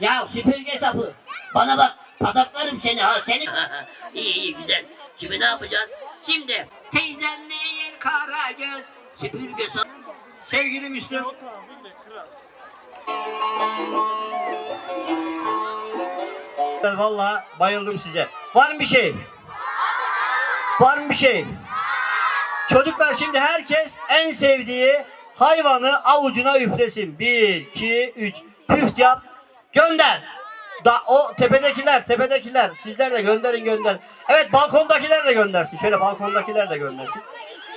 Ya süpürge sapı. Bana bak pataklarım seni ha seni. iyi iyi güzel. Şimdi ne yapacağız? Şimdi Teyzen ne yer kara göz. Süpürge sapı. Sevgili Müslüm. Valla bayıldım size. Var mı bir şey? Var mı bir şey? Çocuklar şimdi herkes en sevdiği hayvanı avucuna üflesin. Bir, iki, üç. Püft yap. Gönder. Da o tepedekiler, tepedekiler. Sizler de gönderin gönder. Evet balkondakiler de göndersin. Şöyle balkondakiler de göndersin.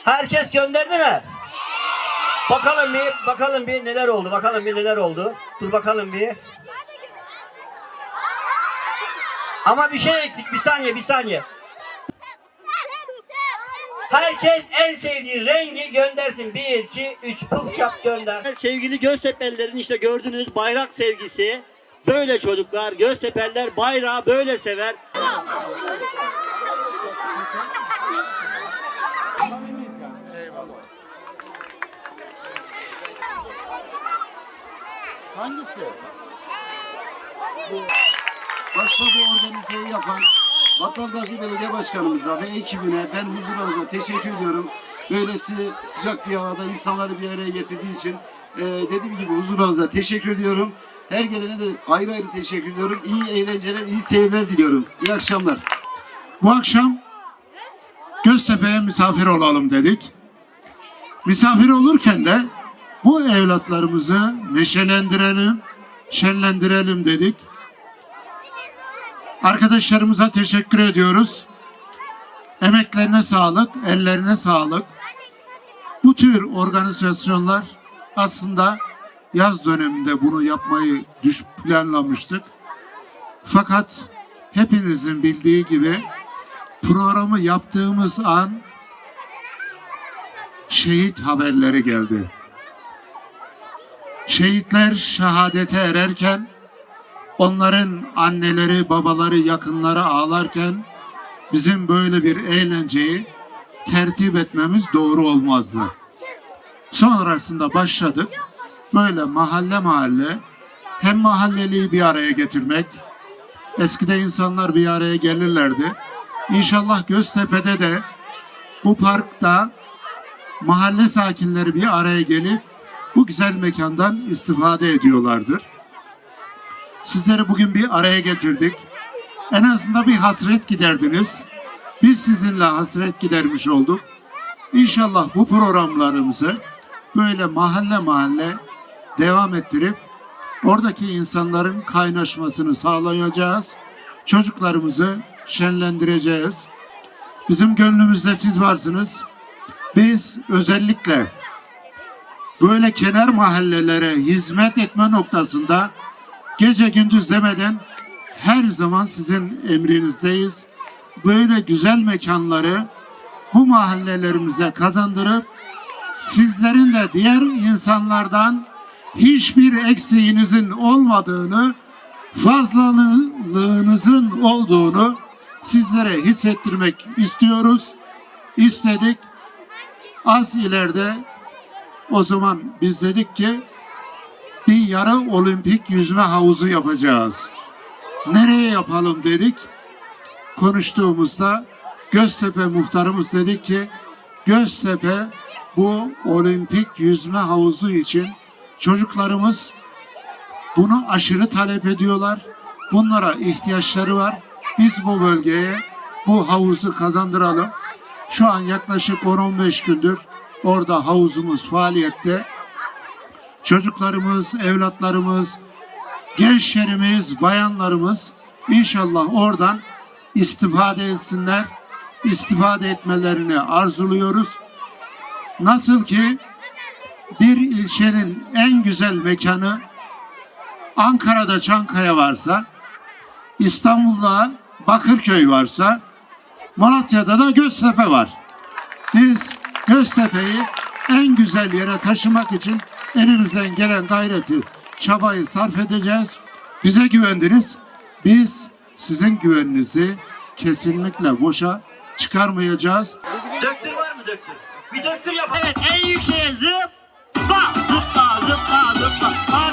Herkes gönderdi mi? Bakalım bir, bakalım bir neler oldu. Bakalım bir neler oldu. Dur bakalım bir. Ama bir şey eksik. Bir saniye, bir saniye. Herkes en sevdiği rengi göndersin. 1, 2, 3 puf yap gönder. Sevgili Göztepe'lilerin işte gördüğünüz bayrak sevgisi. Böyle çocuklar Göztepe'liler bayrağı böyle sever. Hangisi? Başta bu organizeyi yapan Vatan Gazi Belediye Başkanımıza ve ekibine ben huzurlarınıza teşekkür ediyorum. Böylesi sıcak bir havada insanları bir araya getirdiği için e, dediğim gibi huzurlarınıza teşekkür ediyorum. Her gelene de ayrı ayrı teşekkür ediyorum. İyi eğlenceler, iyi seyirler diliyorum. İyi akşamlar. Bu akşam Göztepe'ye misafir olalım dedik. Misafir olurken de bu evlatlarımızı neşelendirelim, şenlendirelim dedik. Arkadaşlarımıza teşekkür ediyoruz. Emeklerine sağlık, ellerine sağlık. Bu tür organizasyonlar aslında yaz döneminde bunu yapmayı düş planlamıştık. Fakat hepinizin bildiği gibi programı yaptığımız an şehit haberleri geldi. Şehitler şehadete ererken onların anneleri, babaları, yakınları ağlarken bizim böyle bir eğlenceyi tertip etmemiz doğru olmazdı. Sonrasında başladık. Böyle mahalle mahalle hem mahalleliyi bir araya getirmek, Eskide insanlar bir araya gelirlerdi. İnşallah Göztepe'de de bu parkta mahalle sakinleri bir araya gelip bu güzel mekandan istifade ediyorlardır. Sizleri bugün bir araya getirdik. En azından bir hasret giderdiniz. Biz sizinle hasret gidermiş olduk. İnşallah bu programlarımızı böyle mahalle mahalle devam ettirip oradaki insanların kaynaşmasını sağlayacağız. Çocuklarımızı şenlendireceğiz. Bizim gönlümüzde siz varsınız. Biz özellikle böyle kenar mahallelere hizmet etme noktasında gece gündüz demeden her zaman sizin emrinizdeyiz. Böyle güzel mekanları bu mahallelerimize kazandırıp sizlerin de diğer insanlardan hiçbir eksiğinizin olmadığını, fazlalığınızın olduğunu sizlere hissettirmek istiyoruz. İstedik. Az ileride o zaman biz dedik ki bir yarı olimpik yüzme havuzu yapacağız. Nereye yapalım dedik. Konuştuğumuzda Göztepe muhtarımız dedi ki Göztepe bu olimpik yüzme havuzu için çocuklarımız bunu aşırı talep ediyorlar. Bunlara ihtiyaçları var. Biz bu bölgeye bu havuzu kazandıralım. Şu an yaklaşık 10-15 gündür orada havuzumuz faaliyette. Çocuklarımız, evlatlarımız, gençlerimiz, bayanlarımız inşallah oradan istifade etsinler. İstifade etmelerini arzuluyoruz. Nasıl ki bir ilçenin en güzel mekanı Ankara'da Çankaya varsa, İstanbul'da Bakırköy varsa, Malatya'da da Göztepe var. Biz Göztepe'yi en güzel yere taşımak için elimizden gelen gayreti, çabayı sarf edeceğiz. Bize güvendiniz. Biz sizin güveninizi kesinlikle boşa çıkarmayacağız. Döktür var mı döktür? Bir döktür yap. Evet en yükseğe zıpla. Zıpla zıpla zıpla.